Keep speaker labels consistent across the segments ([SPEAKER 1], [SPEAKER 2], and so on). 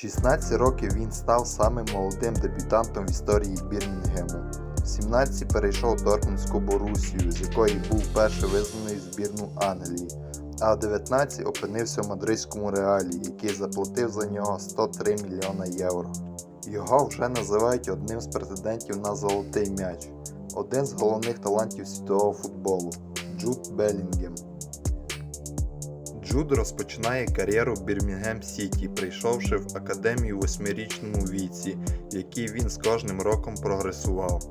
[SPEAKER 1] 16 років він став самим молодим дебютантом в історії Бірмінгему. В 17 перейшов Дортмундську Борусію, з якої був вперше визнаний в збірну Англії, а в 19 опинився в мадридському реалі, який заплатив за нього 103 мільйона євро. Його вже називають одним з претендентів на золотий м'яч, один з головних талантів світового футболу Джуд Белінгем. Джуд розпочинає кар'єру в Бірмінгем Сіті, прийшовши в академію у восьмирічному віці, в якій він з кожним роком прогресував.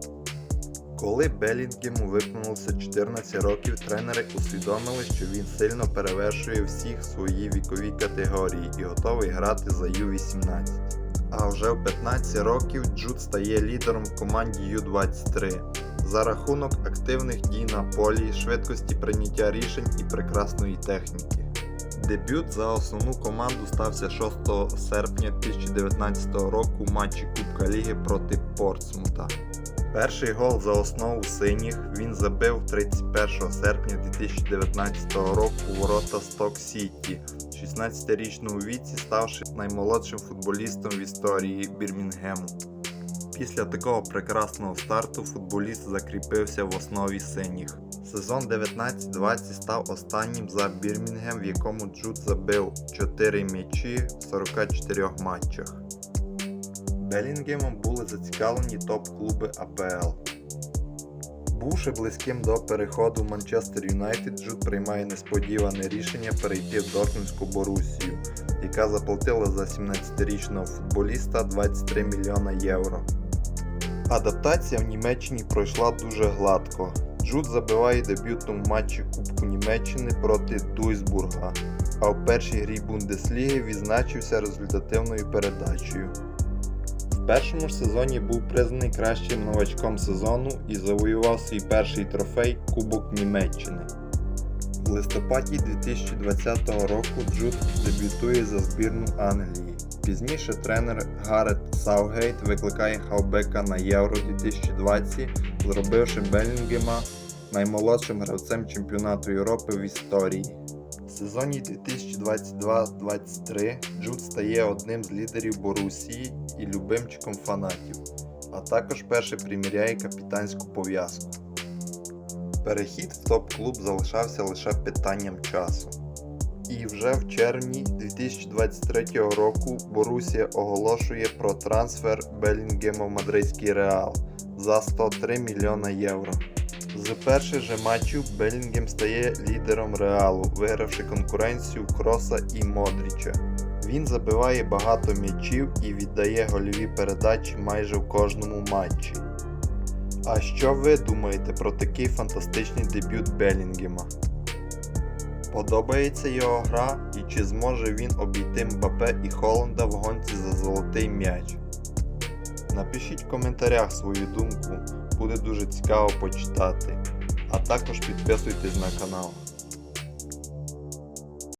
[SPEAKER 1] Коли Белінгему виповнилося 14 років, тренери усвідомили, що він сильно перевершує всіх в своїй віковій категорії і готовий грати за Ю-18. А вже в 15 років Джуд стає лідером команді Ю-23 за рахунок активних дій на полі, швидкості прийняття рішень і прекрасної техніки. Дебют за основну команду стався 6 серпня 2019 року у матчі Кубка Ліги проти Портсмута. Перший гол за основу синіх він забив 31 серпня 2019 року у ворота Сток Сіті, 16-річному віці ставши наймолодшим футболістом в історії Бірмінгему. Після такого прекрасного старту футболіст закріпився в основі синіх. Сезон 19-20 став останнім за Бірмінгем, в якому Джуд забив 4 м'ячі в 44 матчах. Белінгемом були зацікавлені топ-клуби АПЛ. Бувши близьким до переходу в Манчестер Юнайтед, Джуд приймає несподіване рішення перейти в Дортмундську Борусію, яка заплатила за 17-річного футболіста 23 мільйона євро. Адаптація в Німеччині пройшла дуже гладко. Джуд забиває дебютом в матчі Кубку Німеччини проти Дуйсбурга, а в першій грі Бундесліги відзначився результативною передачею. В першому ж сезоні був признаний кращим новачком сезону і завоював свій перший трофей Кубок Німеччини. В листопаді 2020 року Джуд дебютує за збірну Англії. Пізніше тренер Гарет Саугейт викликає Хавбека на Євро 2020, зробивши Белінгема наймолодшим гравцем чемпіонату Європи в історії. В сезоні 2022-23 Джуд стає одним з лідерів Борусії і любимчиком фанатів, а також перше приміряє капітанську пов'язку. Перехід в топ-клуб залишався лише питанням часу. І вже в червні 2023 року Борусія оголошує про трансфер Белінгема в мадридський реал за 103 мільйона євро. З перших же матчів Белінгем стає лідером реалу, вигравши конкуренцію Кроса і Модріча. Він забиває багато м'ячів і віддає гольові передачі майже в кожному матчі. А що ви думаєте про такий фантастичний дебют Белінгема? Подобається його гра і чи зможе він обійти Мбапе і Холланда в гонці за золотий м'яч? Напишіть в коментарях свою думку, буде дуже цікаво почитати. А також підписуйтесь на канал.